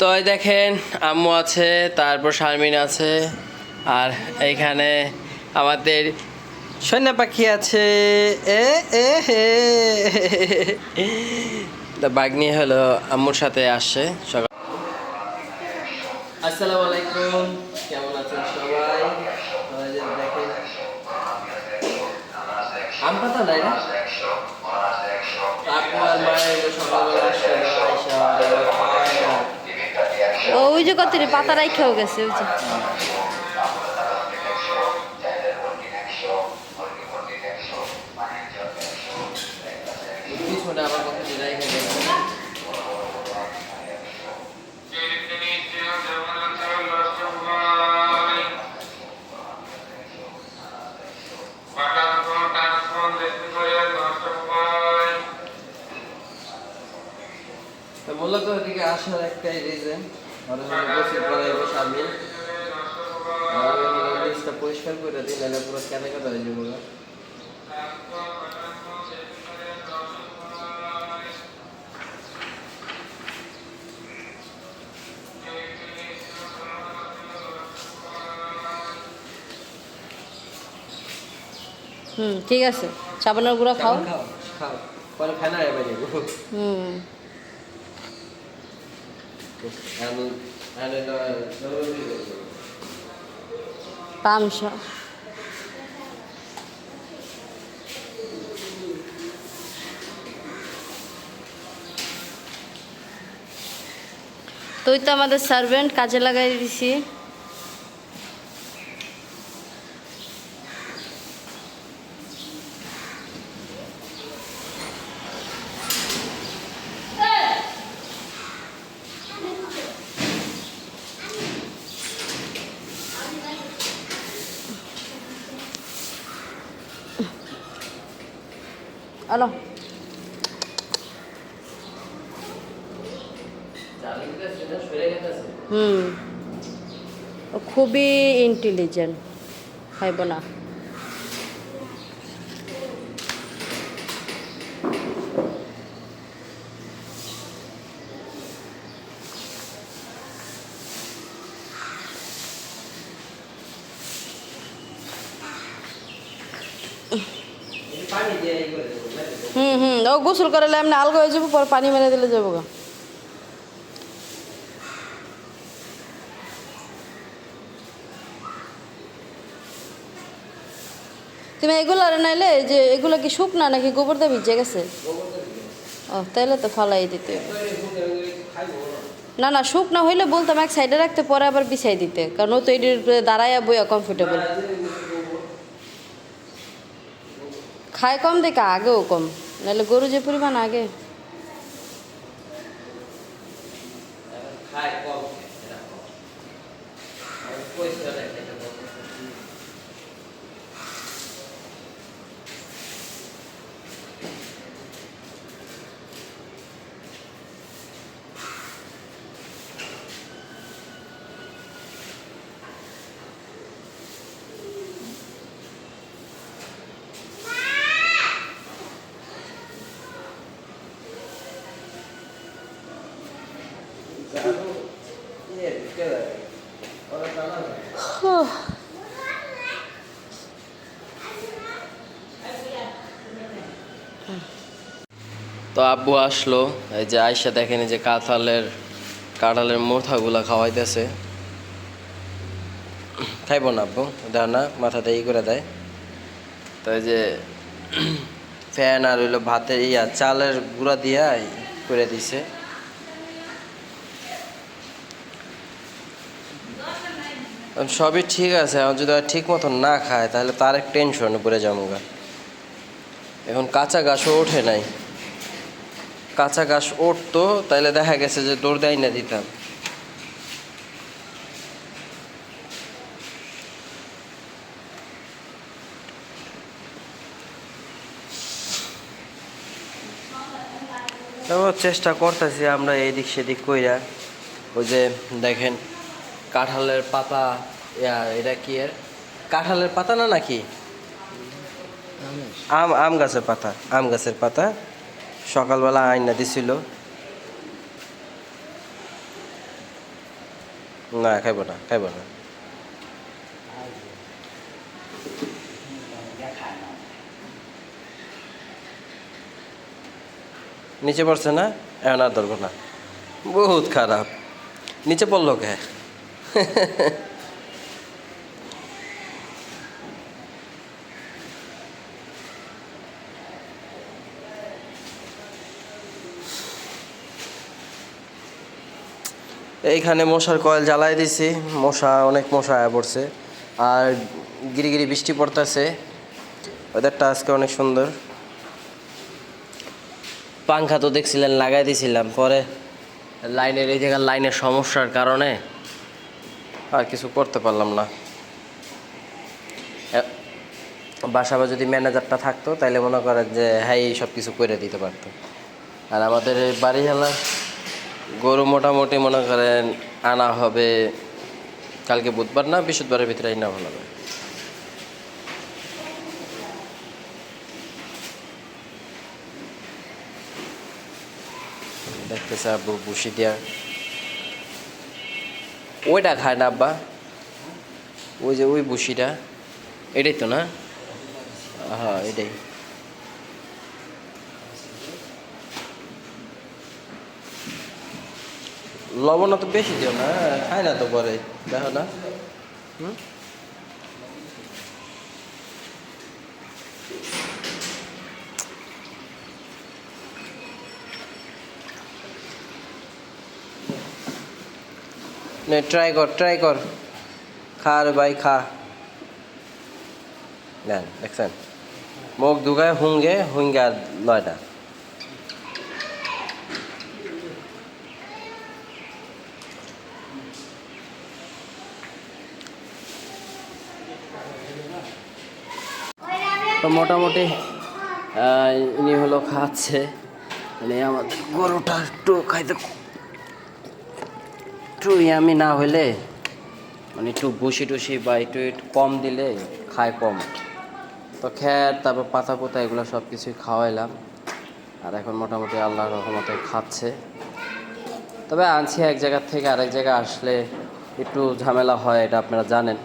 তো দেখেন, আম্মু আছে, তারপর শারমিন আছে, আর এইখানে আমাদের সৈন্য পাখি আছে। এ এ হে তো বাগনি হলো আম্মুর সাথে আসছে, সকাল আসসালামু আলাইকুম, কেমন আছেন সবাই? দেখেন। আম পাতা নাই না? আপু আর মায়ের সকালবেলা। ওই যে কত পাতা রাইখাও গেছে ওই যে। কত তো এদিকে আসার একটাই রিজন আর আমি হলো নিচটা পরিষ্কার করে দিই নাহলে পুরো কেটে কেটে হয়ে যাব। হুম ঠিক আছে। সাবানের গুঁড়া খাও। খাও খাও। পরে ফেনা এবার হুম। আমি তুই তো আমাদের সার্ভেন্ট কাজে লাগাই দিছি। আলো হুম। খুবই ইন্টেলিজেন্ট খাইব না পানি দিয়ে এই করে দেবো বুঝলে? হুম হুম ও গোসল করে এমনি আলগা হয়ে যাব, পর পানি মেরে দিলে যাব গা। তুমি এগুলো আর নাইলে যে এগুলো কি শুকনা নাকি গোবর দিয়ে ভিজে গেছে? ও, তাইলে তো ফালাই দিতে। না না, শুকনা হইলে বলতাম এক সাইডে রাখতে, পরে আবার বিছাই দিতে, কারণ ও তো এটির দাঁড়াইয়া বইয়া কমফোর্টেবল খায় কম দেখে, আগেও কম। নাহলে গরু যে পরিমাণ আগে। খায় কম এটা কম। আমি পরিষ্কার রাখি এটা কম। জানো, ইয়ে, কে দেয়? ওরা জানা না। তো আব্বু আসলো, এই যে আয়সা দেখেন যে কাঁঠালের কাঁঠালের মোথাগুলা খাওয়াইতেছে। খাইব না আব্বু, দেয় না, মাথাতে ই করে দেয়। তো এই যে ফ্যান আর হইল ভাতের ইয়া, চালের গুঁড়া দিয়া করে দিছে। সবই ঠিক আছে, এখন যদি ঠিক মতন না খায়, তাহলে তার এক টেনশনে পড়ে যাব গা। এখন কাঁচা গাছও ওঠে নাই। কাঁচা ঘাস উঠতো তাইলে দেখা গেছে যে দৌড় দেয় না দিতাম। চেষ্টা করতেছি আমরা এইদিক সেদিক কইরা। ওই যে দেখেন কাঁঠালের পাতা এটা কি এর? কাঁঠালের পাতা না নাকি? আম আম গাছের পাতা, আম গাছের পাতা। সকালবেলা আয়না দিছিল। না, খাইব না খাইব না। নিচে পড়ছে না? এখন আর ধরবো না। বহুত খারাপ। নিচে পড়ল কে? এইখানে মশার কয়েল জ্বালাই দিছি। মশা অনেক মশা আয়া পড়ছে। আর গিরি গিরি বৃষ্টি পড়তেছে। ওয়েদারটা আজকে অনেক সুন্দর। পাংখা তো দেখছিলেন, লাগাই দিছিলাম। পরে লাইনের, এই জায়গার লাইনের সমস্যার কারণে আর কিছু করতে পারলাম না। এ- বাসা বা যদি ম্যানেজারটা থাকতো তাহলে মনে করেন যে হ্যাঁ সব কিছু করে দিতে পারতো। আর আমাদের বাড়ি বাড়িওয়ালা গরু মোটামুটি মনে করেন আনা হবে কালকে বুধবার না, বৃহস্পতিবারের ভিতরে আইনা ভালো হবে। দেখতেছে আব্বু বুসি দিয়া। ওইটা খায় ডাব্বা ওই যে ওই বসিটা। এটাই তো না? হ্যাঁ এটাই। লবণ তো বেশি দিও না খায় না তো পরে, দেখো না। হুম? নে ট্রাই কর ট্রাই কর। খা রে ভাই, খা। নেন দেখছেন? মুখ দুগায় হুঙ্গে হুঙ্গে আর লয় না তো মোটামুটি ইনি হলো খাচ্ছে। মানে আমাদের গরুটা একটু খাইতে একটু ইয়ামি না হইলে মানে একটু বসি টুসি বা একটু কম দিলে খায় কম। তো খ্যার তারপর পাতা পোতা এগুলো সব কিছুই খাওয়াইলাম। আর এখন মোটামুটি আল্লাহর রহমতে খাচ্ছে। তবে আনছি এক জায়গার থেকে আরেক জায়গায় আসলে একটু ঝামেলা হয়, এটা আপনারা জানেন।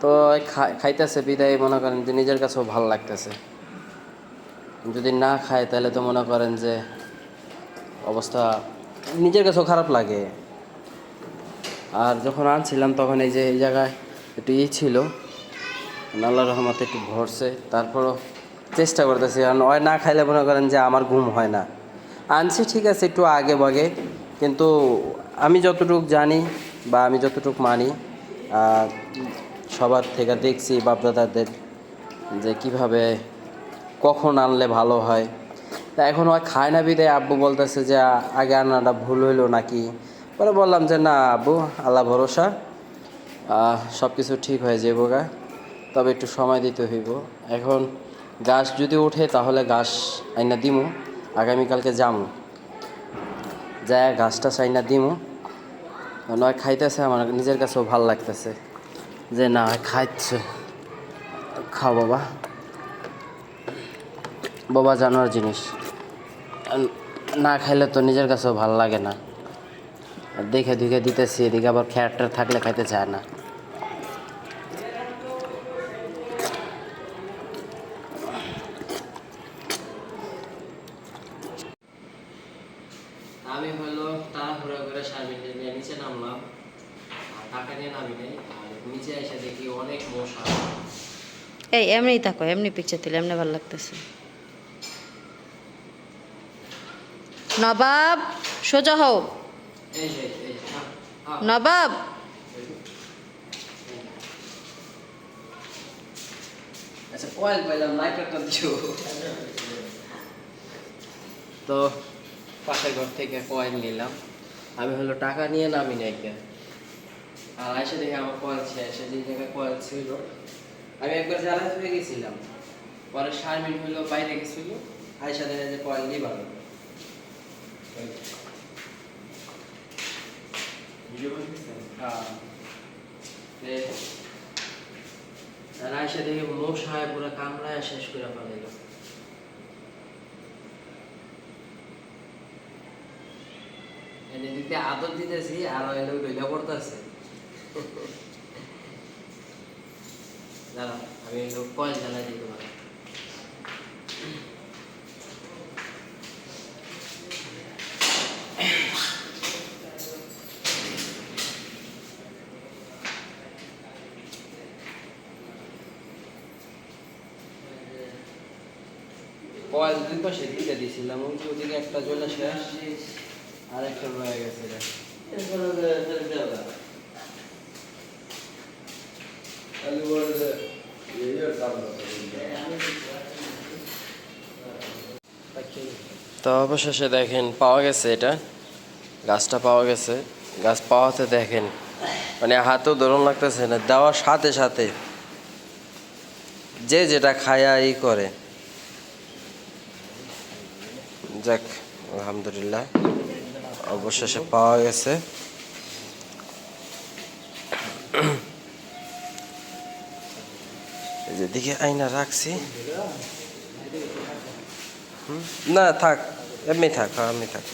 তো খাইতেছে বিদায়, মনে করেন যে নিজের কাছেও ভালো লাগতেছে। যদি না খায় তাহলে তো মনে করেন যে অবস্থা নিজের কাছেও খারাপ লাগে। আর যখন আনছিলাম তখন এই যে এই জায়গায় একটু ই ছিল। আল্লাহ রহমতে একটু ভরছে। তারপরও চেষ্টা করতেছি। কারণ ওই না খাইলে মনে করেন যে আমার ঘুম হয় না। আনছি, ঠিক আছে, একটু আগে বাগে। কিন্তু আমি যতটুক জানি বা আমি যতটুক মানি সবার থেকে দেখছি বাপদাদাদের যে কীভাবে কখন আনলে ভালো হয়। তা এখন ওই খায় না বিদায় আব্বু বলতেছে যে, আগে আনাটা ভুল হইল নাকি? পরে বললাম যে, না আব্বু, আল্লাহ ভরসা। সব কিছু ঠিক হয়ে যাব গা। তবে একটু সময় দিতে হইব। এখন গাছ যদি ওঠে তাহলে গাছ আইনা দিমু, আগামীকালকে যামু। যায় গাছটা চাইনা দিমু। নয় খাইতেছে আমার, নিজের কাছেও ভালো লাগতেছে। যে, না খাইছে খাও বাবা। বাবা জানোয়ার জিনিস। না খাইলে তো নিজের কাছেও ভালো লাগে না। দেখে দেখে দিতেছি এদিকে আবার খ্যাটটা থাকলে খাইতে চায় না। আমি হলো তাড়াহুড়া করে সার্ভিসে নিয়ে নিচে নামলাম। আর টাকা নিয়ে নামি নাই আর নিচে এসে দেখি অনেক মশা। এই এমনি থাকো এমনি পিকচার তুলে এমনি ভালো লাগতেছে। নবাব, সোজা হও। নবাব। আচ্ছা তো, পাশের ঘর থেকে কয়েল নিলাম। আমি হলো টাকা নিয়ে নামি না একটা আর এসে দেখে আমার কয়েল শেষ যে জায়গায় কয়েল ছিল। আমি একবার জ্বালা হয়ে গেছিলাম। পরে শারমিন হলো বাইরে গেছিল আয়সা দেখে যে কয়েল নিবানো হ্যাঁ এ- আর আয়সা দেখে মশায় পুরো কামড়ায় শেষ করে ফেলাইল এদিক আদর দিতেছি আর ডইলা পড়তেছে দাঁড়া আমি একটু কয়েল জ্বালাই দিই তোমার পাশে দিয়েছিলাম ওই ওদিকে একটা শেষ আর একটা রয়ে গেছে তো অবশেষে দেখেন পাওয়া গেছে এটা। গাছটা পাওয়া গেছে। গাছ পাওয়াতে দেখেন মানে হাতেও ধরুন লাগতেছে না দেওয়ার সাথে সাথে যে যেটা খায়া ই করে। যাক, আলহামদুলিল্লাহ, অবশেষে পাওয়া গেছে। এই যে দিকে আয়না রাখছি। না, থাক, এমনি থাক হ্যাঁ এমনি থাক।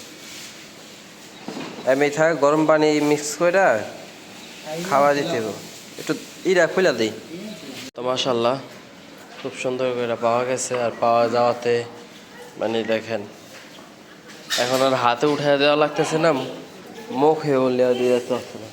এমনি থাক, গরম পানি মিক্স করে খাওয়া দিতে হবে একটু ইরা খুলে দিই। তো মাসাল্লাহ খুব সুন্দর করে পাওয়া গেছে। আর পাওয়া যাওয়াতে মানে দেখেন এখন আর হাতে উঠে দেওয়া লাগতেছে না, মুখে উল্লেও দিয়ে যেতে হচ্ছে না।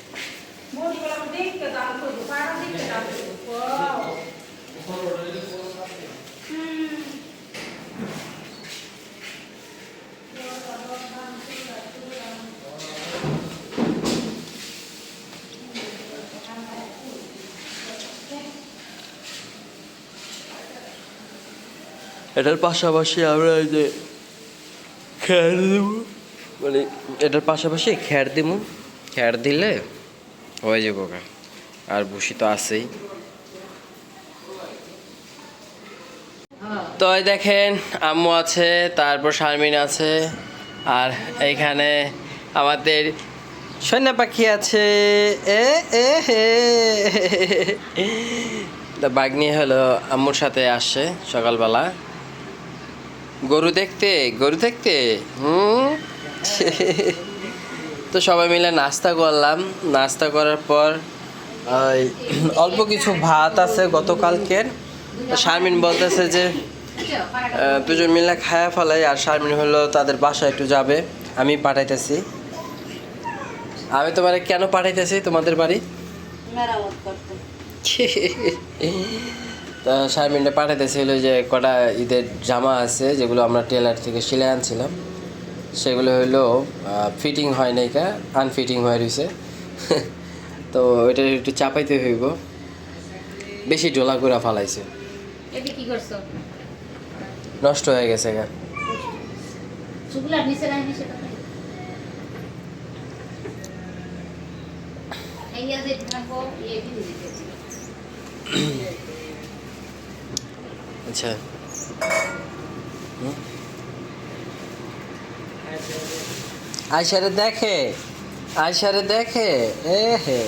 এটার পাশাপাশি আমরা এই যে খ্যার দেব মানে এটার পাশাপাশি খ্যার দিব খ্যার দিলে হয়ে যাব গা আর ভুসি তো আছেই। তো দেখেন আম্মু আছে তারপর শারমিন আছে আর এইখানে আমাদের সন্ধ্যা পাখি আছে। এ এ হে। তো বাগনি হলো আম্মুর সাথে আসছে সকালবেলা। গরু দেখতে গরু দেখতে? হুম? তো সবাই মিলে নাস্তা করলাম। নাস্তা করার পর অল্প কিছু ভাত আছে গতকালকের। শারমিন বলতেছে যে দুজন মিলে খায়া ফেলাই আর শারমিন হলো তাদের বাসায় একটু যাবে। আমি পাঠাইতেছি। আমি তোমার কেন পাঠাইতেছি তোমাদের বাড়ি? মেরামত করতে। তা শারমিনটা পাঠাইতেছিল যে কটা ঈদের জামা আছে যেগুলো আমরা টেলার থেকে সেলাই আনছিলাম। সেগুলো হইল ফিটিং হয় নাই কা আনফিটিং হয়ে রয়েছে তো ওইটা একটু চাপাইতে হইব। বেশি ডোলা করে ফালাইছে। নষ্ট হয়ে গেছে গা। এই যে থাকব ইয়ে কি দিতে আচ্ছা? আয়সারে দেখে আয়সারে দেখে এ হে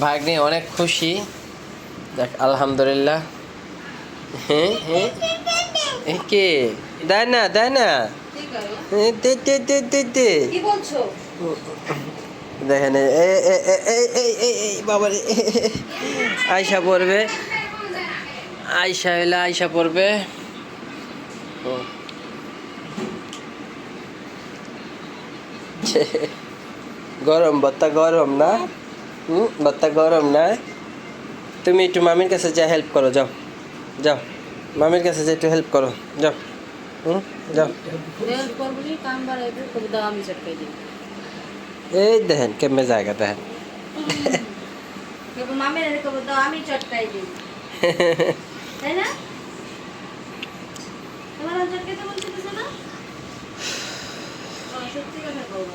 ভাগ্নি অনেক খুশি। দেখ আলহামদুলিল্লাহ। হ্যাঁ হ্যাঁ কে? দেয় না দেয় না এ, দে দে দে দে দে দেখেন এই এই বাবারে আয়সা পড়বে আয়সা এলে আয়সা পড়বে। গরম বত্তা গরম না? হুম বত্তা গরম না? তুমি একটু মামির কাছে যা হেল্প করো যাও। যাও। মামির কাছে যা একটু হেল্প করো। যাও। হুম যাও। এই দেখেন কেমনে জায়গা দেখেন। মামের আমি চটকাই দিই। তাই না? তোমার চটকাইতে বলছিস না সত্যি কথা বলব?